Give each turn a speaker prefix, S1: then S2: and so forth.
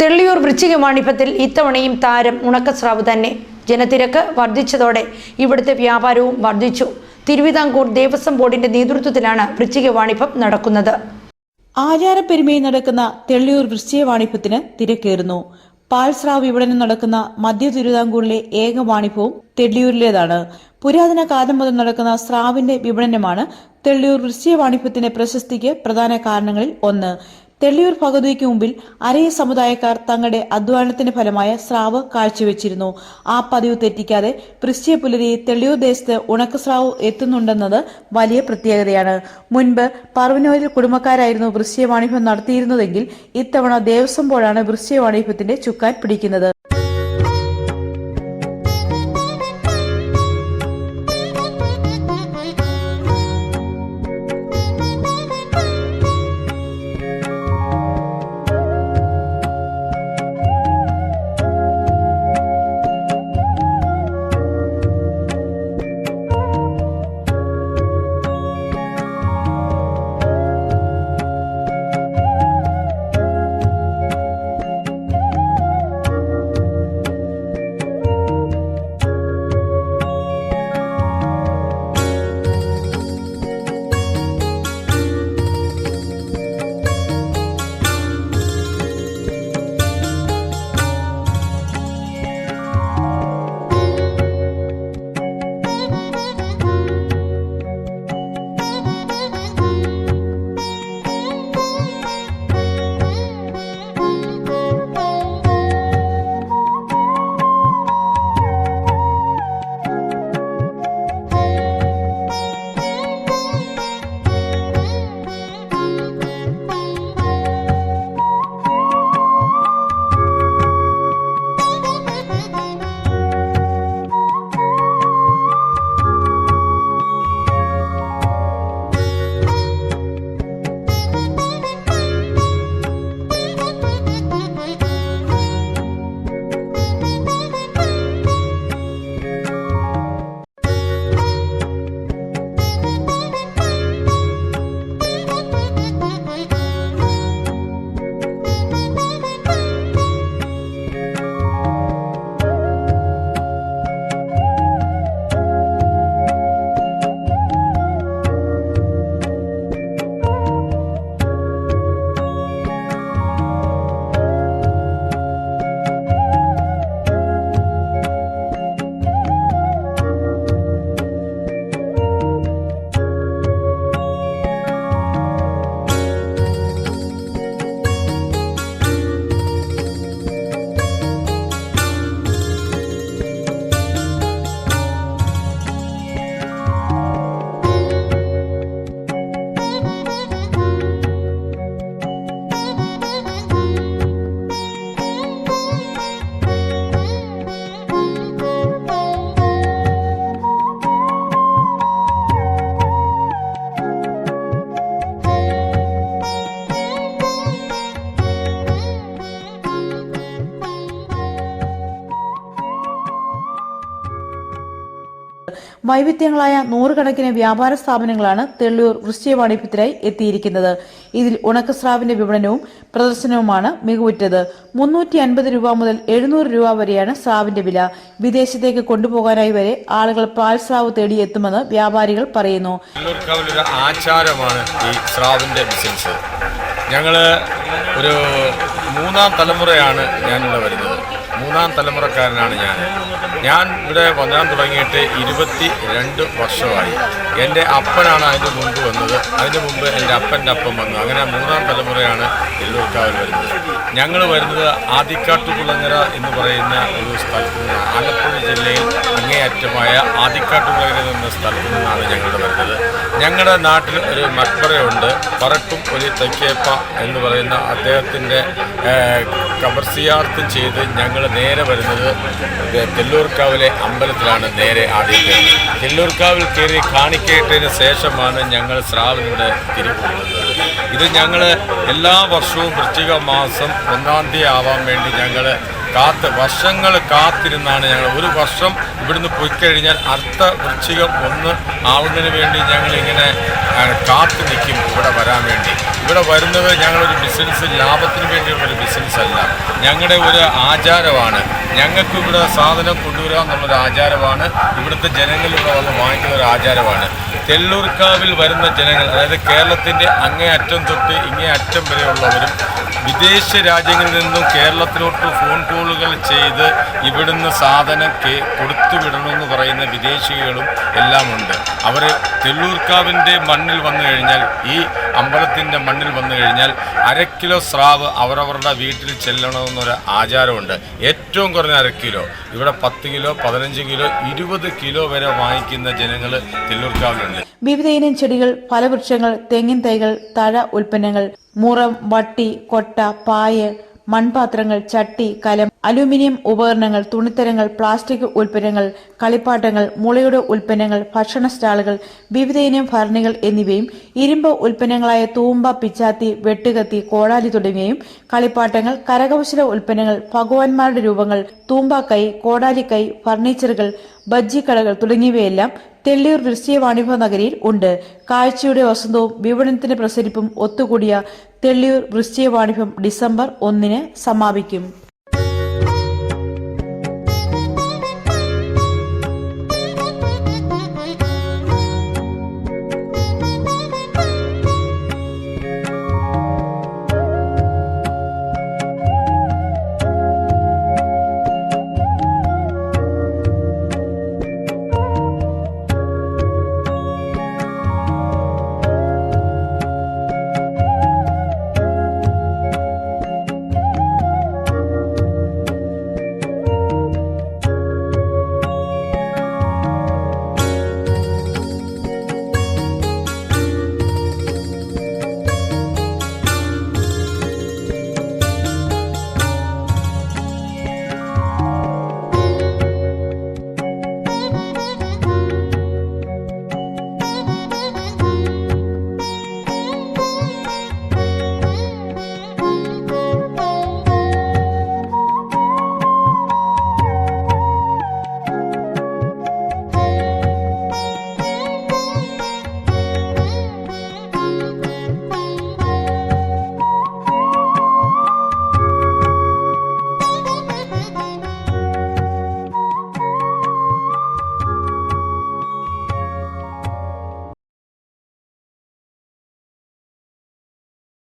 S1: തെള്ളിയൂർ വൃശ്ചിക വാണിഭത്തിൽ ഇത്തവണയും താരം ഉണക്കസ്രാവ് തന്നെ. ജനത്തിരക്ക് വർദ്ധിച്ചതോടെ ഇവിടുത്തെ വ്യാപാരവും വർദ്ധിച്ചു. തിരുവിതാംകൂർ ദേവസ്വം ബോർഡിന്റെ നേതൃത്വത്തിലാണ് വൃശ്ചിക വാണിഭം നടക്കുന്നത്.
S2: ആചാരപ്പെരുമയിൽ നടക്കുന്ന തെള്ളിയൂർ വൃശ്ചിക വാണിഭത്തിന് തിരക്കേറുന്നു. പാൽസ്രാവ് വിപണനം നടക്കുന്ന മധ്യ തിരുവിതാംകൂറിലെ ഏക വാണിഭവും തെള്ളിയൂരിലേതാണ്. പുരാതന കാലം മുതൽ നടക്കുന്ന സ്രാവിന്റെ വിപണനമാണ് തെള്ളിയൂർ വൃശ്ചിക വാണിഭത്തിന്റെ പ്രശസ്തിക്ക് പ്രധാന കാരണങ്ങളിൽ ഒന്ന്. തെള്ളിയൂർ ഭഗവതിക്ക് മുമ്പിൽ അരയ സമുദായക്കാർ തങ്ങളുടെ അധ്വാനത്തിന്റെ ഫലമായ സ്രാവ് കാഴ്ചവെച്ചിരുന്നു. ആ പതിവ് തെറ്റിക്കാതെ ക്രിസ്ത്യ പുലരി തെള്ളിയൂർ ദേശത്ത് ഉണക്കസ്രാവ് എത്തുന്നുണ്ടെന്നത് വലിയ പ്രത്യേകതയാണ്. മുൻപ് പറവനൂരിൽ കുടുംബക്കാരായിരുന്നു വൃശ്ചിക വാണിഭം നടത്തിയിരുന്നതെങ്കിൽ ഇത്തവണ ദേവസ്വം ബോർഡാണ് വൃശ്ചിക വാണിഭത്തിന്റെ ചുക്കാൻ പിടിക്കുന്നത്. വൈവിധ്യങ്ങളായ നൂറുകണക്കിന് വ്യാപാര സ്ഥാപനങ്ങളാണ് തെള്ളിയൂർ വൃശ്ചിക വാണിഭ്യത്തിനായി എത്തിയിരിക്കുന്നത്. ഇതിൽ ഉണക്കസ്രാവിന്റെ വിപണനവും പ്രദർശനവുമാണ് മികവുറ്റത്. മുന്നൂറ്റി അൻപത് രൂപ മുതൽ എഴുന്നൂറ് രൂപ വരെയാണ് സ്രാവിന്റെ വില. വിദേശത്തേക്ക് കൊണ്ടുപോകാനായി വരെ ആളുകൾ പാൽസ്രാവ് തേടിയെത്തുമെന്ന് വ്യാപാരികൾ പറയുന്നു.
S3: ആചാരമാണ് ഈ സ്രാവിന്റെ ബിസിനസ്. ഞങ്ങൾ ഒരു മൂന്നാം തലമുറയാണ് ഞാനിവിടെ വരുന്നത്. മൂന്നാം തലമുറക്കാരനാണ് ഞാൻ ഞാൻ ഇവിടെ വന്നാൻ തുടങ്ങിയിട്ട് ഇരുപത്തി രണ്ട് വർഷമായി. എന്റെ അപ്പനാണ് അതിന് മുമ്പ് വന്നത്. അതിന് മുമ്പ് എന്റെ അപ്പന്റെ അപ്പം വന്നു. അങ്ങനെ മൂന്നാം തലമുറയാണ് എല്ലൂർക്കാവിൽ വരുന്നത്. ഞങ്ങൾ വരുന്നത് ആദിക്കാട്ടുകുളങ്ങര എന്ന് പറയുന്ന ഒരു സ്ഥലത്ത് നിന്ന് ആലപ്പുഴ ജില്ലയിൽ അങ്ങേയറ്റമായ ആദിക്കാട്ടുകുളങ്ങര എന്ന സ്ഥലത്ത് നിന്നാണ് ഞങ്ങൾ വരുന്നത്. ഞങ്ങളുടെ നാട്ടിൽ ഒരു മക്ബറയുണ്ട്. പറട്ടും ഒരു തെക്കേപ്പ എന്ന് പറയുന്ന അദ്ദേഹത്തിന്റെ കബർസിയാർത്ഥം ചെയ്ത് ഞങ്ങൾ നേരെ വരുന്നത് ഇത് തെല്ലൂർക്കാവിലെ അമ്പലത്തിലാണ് നേരെ ആദ്യത്തെ ചെല്ലൂർക്കാവിൽ കയറി കാണിക്കേട്ടതിന് ശേഷമാണ് ഞങ്ങൾ സ്രാവിനിവിടെ തിരിക്കുന്നത് ഇത് ഞങ്ങൾ എല്ലാ വർഷവും വൃശ്ചിക മാസം ഒന്നാം തീയതി ആവാൻ വേണ്ടി ഞങ്ങൾ കാത്ത് വർഷങ്ങൾ കാത്തിരുന്നാണ് ഞങ്ങൾ. ഒരു വർഷം ഇവിടുന്ന് പോയി കഴിഞ്ഞാൽ അടുത്ത വൃശ്ചികം ഒന്ന് ആവുന്നതിന് വേണ്ടി ഞങ്ങൾ ഇങ്ങനെ കാത്തു നിൽക്കും ഇവിടെ വരാൻ വേണ്ടി. ഇവിടെ വരുന്നത് ഞങ്ങളൊരു ബിസിനസ് ലാഭത്തിന് വേണ്ടിയുള്ള ഒരു ബിസിനസ് അല്ല. ഞങ്ങളുടെ ഒരു ആചാരമാണ്. ഞങ്ങൾക്ക് ഇവിടെ സാധനം കൊണ്ടുവരിക എന്നുള്ളൊരു ആചാരമാണ്. ഇവിടുത്തെ ജനങ്ങൾ ഇവിടെ വന്ന് വാങ്ങിക്കുന്ന ഒരു ആചാരമാണ്. തെല്ലൂർക്കാവിൽ വരുന്ന ജനങ്ങൾ അതായത് കേരളത്തിന്റെ അങ്ങേ അറ്റം തൊട്ട് ഇങ്ങേ അറ്റം വരെയുള്ളവരും വിദേശ രാജ്യങ്ങളിൽ നിന്നും കേരളത്തിലോട്ട് ഫോൺ കോളുകൾ ചെയ്ത് ഇവിടുന്ന് സാധനം കൊടുത്തു വിടണമെന്ന് പറയുന്ന വിദേശികളും എല്ലാം ഉണ്ട് അവർ തെല്ലൂർക്കാവിന്റെ മണ്ണിൽ വന്നു കഴിഞ്ഞാൽ ഈ അമ്പലത്തിന്റെ മണ്ണിൽ വന്നു കഴിഞ്ഞാൽ അര കിലോ സ്രാവ് അവരവരുടെ വീട്ടിൽ ചെല്ലണമെന്നൊരു ആചാരമുണ്ട്. ഏറ്റവും കുറഞ്ഞ അര കിലോ. ഇവിടെ പത്ത് കിലോ പതിനഞ്ച് കിലോ ഇരുപത് കിലോ വരെ വാങ്ങിക്കുന്ന ജനങ്ങൾ തെല്ലൂർക്കാവിലുണ്ട്.
S2: വിവിധ ഇനം ചെടികൾ ഫലവൃക്ഷങ്ങൾ തെങ്ങിൻ തൈകൾ തഴ ഉൽപ്പന്നങ്ങൾ മുറം വട്ടി കൊട്ട പായ് മൺപാത്രങ്ങൾ ചട്ടി കലം അലുമിനിയം ഉപകരണങ്ങൾ തുണിത്തരങ്ങൾ പ്ലാസ്റ്റിക് ഉൽപ്പന്നങ്ങൾ കളിപ്പാട്ടങ്ങൾ മുളയുടെ ഉൽപ്പന്നങ്ങൾ ഭക്ഷണ സ്റ്റാളുകൾ വിവിധ ഇനം ഭരണികൾ എന്നിവയും ഇരുമ്പ് ഉൽപ്പന്നങ്ങളായ തൂമ്പ പിച്ചാത്തി വെട്ടുകത്തി കോടാലി തുടങ്ങിയവയും കളിപ്പാട്ടങ്ങൾ കരകൗശല ഉൽപ്പന്നങ്ങൾ ഭഗവാന്മാരുടെ രൂപങ്ങൾ തൂമ്പാക്കൈ കോടാലിക്കൈ ഫർണിച്ചറുകൾ ബജ്ജിക്കടകൾ തുടങ്ങിയവയെല്ലാം തെള്ളിയൂർ വൃശ്ചിക വാണിഭ നഗരിയിൽ ഉണ്ട്. കാഴ്ചയുടെ വസന്തവും വിപണനത്തിന്റെ പ്രസരിപ്പും ഒത്തുകൂടിയ തെള്ളിയൂർ വൃശ്ചിക വാണിഭം ഡിസംബർ ഒന്നിന് സമാപിക്കും.